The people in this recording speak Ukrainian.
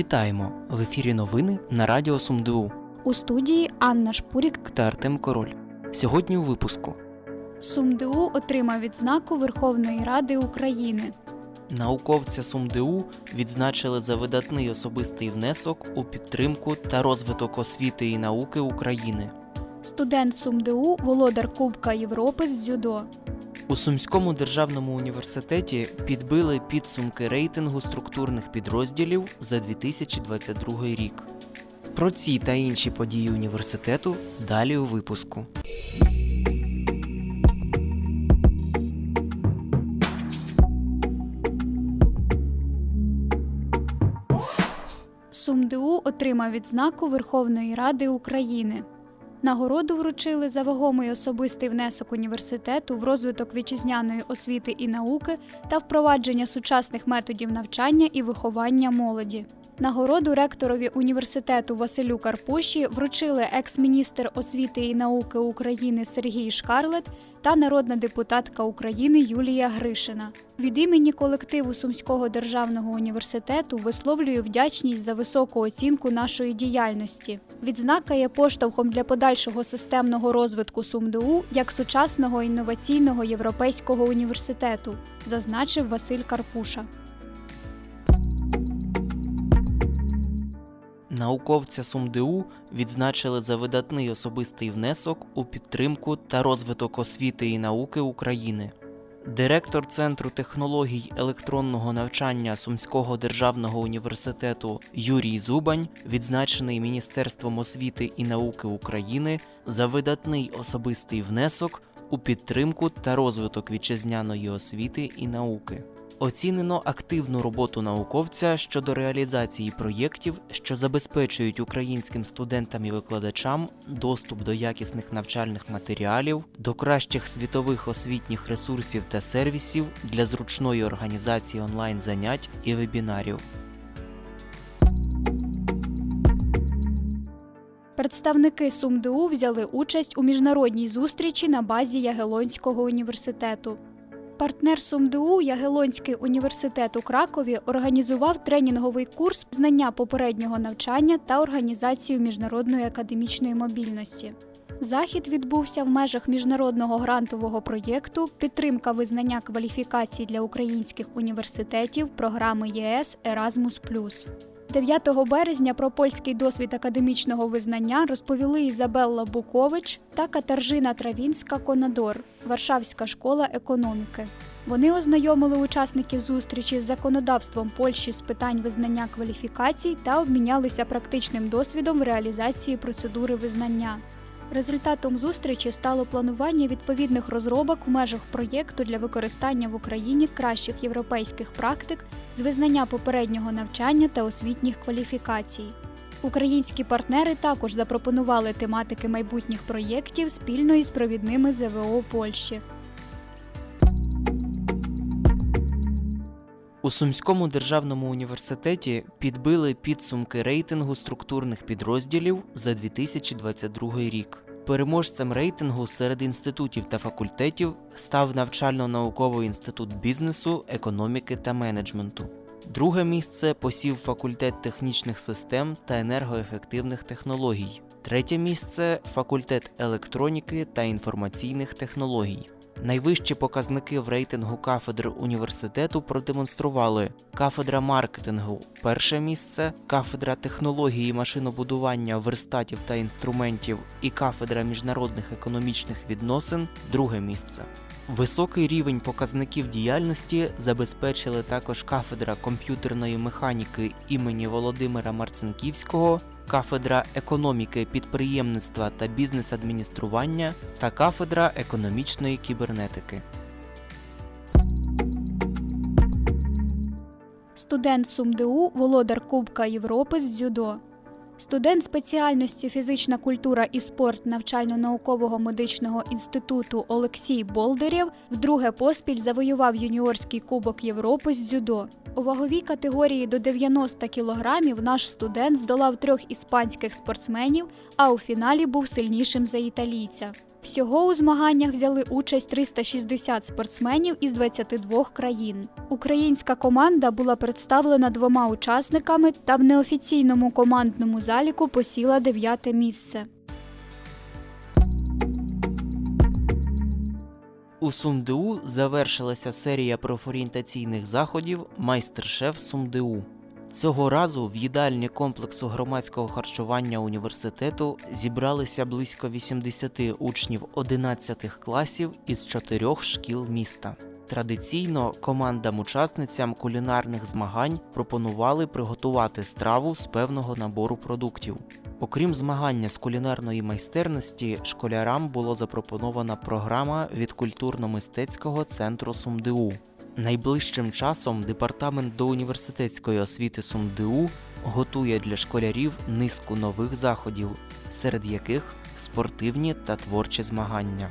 Вітаємо! В ефірі новини на Радіо СумДУ У студії Анна Шпурік та Артем Король. Сьогодні у випуску СумДУ отримав відзнаку Верховної Ради України. науковця СумДУ відзначили за видатний особистий внесок у підтримку та розвиток освіти і науки України. Студент СумДУ, володар Кубка Європи з дзюдо. У Сумському державному університеті підбили підсумки рейтингу структурних підрозділів за 2022 рік. Про ці та інші події університету далі у випуску. СумДУ отримав відзнаку Верховної Ради України. Нагороду вручили за вагомий особистий внесок університету в розвиток вітчизняної освіти і науки та впровадження сучасних методів навчання і виховання молоді. Нагороду ректорові університету Василю Карпуші вручили екс-міністр освіти і науки України Сергій Шкарлет та народна депутатка України Юлія Гришина. Від імені колективу Сумського державного університету висловлюю вдячність за високу оцінку нашої діяльності. Відзнака є поштовхом для подальшого системного розвитку СумДУ як сучасного інноваційного європейського університету, зазначив Василь Карпуша. Науковця СумДУ відзначили за видатний особистий внесок у підтримку та розвиток освіти і науки України. Директор Центру технологій електронного навчання Сумського державного університету Юрій Зубань відзначений Міністерством освіти і науки України за видатний особистий внесок у підтримку та розвиток вітчизняної освіти і науки. Оцінено активну роботу науковця щодо реалізації проєктів, що забезпечують українським студентам і викладачам доступ до якісних навчальних матеріалів, до кращих світових освітніх ресурсів та сервісів для зручної організації онлайн занять і вебінарів. Представники СумДУ взяли участь у міжнародній зустрічі на базі Ягелонського університету. Партнер СумДУ Ягелонський університет у Кракові організував тренінговий курс знання попереднього навчання та організацію міжнародної академічної мобільності. Захід відбувся в межах міжнародного грантового проєкту Підтримка визнання кваліфікацій для українських університетів програми ЄС Erasmus+. 9 березня про польський досвід академічного визнання розповіли Ізабелла Букович та Катаржина Травінська Конадор, Варшавська школа економіки. Вони ознайомили учасників зустрічі з законодавством Польщі з питань визнання кваліфікацій та обмінялися практичним досвідом в реалізації процедури визнання. Результатом зустрічі стало планування відповідних розробок в межах проєкту для використання в Україні кращих європейських практик з визнання попереднього навчання та освітніх кваліфікацій. Українські партнери також запропонували тематики майбутніх проєктів спільно із провідними ЗВО Польщі. У Сумському державному університеті підбили підсумки рейтингу структурних підрозділів за 2022 рік. Переможцем рейтингу серед інститутів та факультетів став навчально-науковий інститут бізнесу, економіки та менеджменту. Друге місце посів факультет технічних систем та енергоефективних технологій. Третє місце факультет електроніки та інформаційних технологій. Найвищі показники в рейтингу кафедр університету продемонстрували кафедра маркетингу перше місце, кафедра технології машинобудування верстатів та інструментів і кафедра міжнародних економічних відносин друге місце. Високий рівень показників діяльності забезпечили також кафедра комп'ютерної механіки імені Володимира Марцинківського, кафедра економіки, підприємництва та бізнес-адміністрування та кафедра економічної кібернетики. Студент СумДУ, володар Кубка Європи з дзюдо. Студент спеціальності фізична культура і спорт навчально-наукового медичного інституту Олексій Болдирєв вдруге поспіль завоював юніорський кубок Європи з дзюдо. У ваговій категорії до 90 кілограмів наш студент здолав трьох іспанських спортсменів, а у фіналі був сильнішим за італійця. Всього у змаганнях взяли участь 360 спортсменів із 22 країн. Українська команда була представлена двома учасниками та в неофіційному командному заліку посіла дев'яте місце. У СумДУ завершилася серія профорієнтаційних заходів Майстер-шеф СумДУ. Цього разу в їдальні комплексу громадського харчування університету зібралися близько 80 учнів 11 класів із чотирьох шкіл міста. Традиційно командам-учасницям кулінарних змагань пропонували приготувати страву з певного набору продуктів. Окрім змагання з кулінарної майстерності, школярам було запропонована програма від культурно-мистецького центру СумДУ. Найближчим часом департамент до університетської освіти СумДУ готує для школярів низку нових заходів, серед яких спортивні та творчі змагання.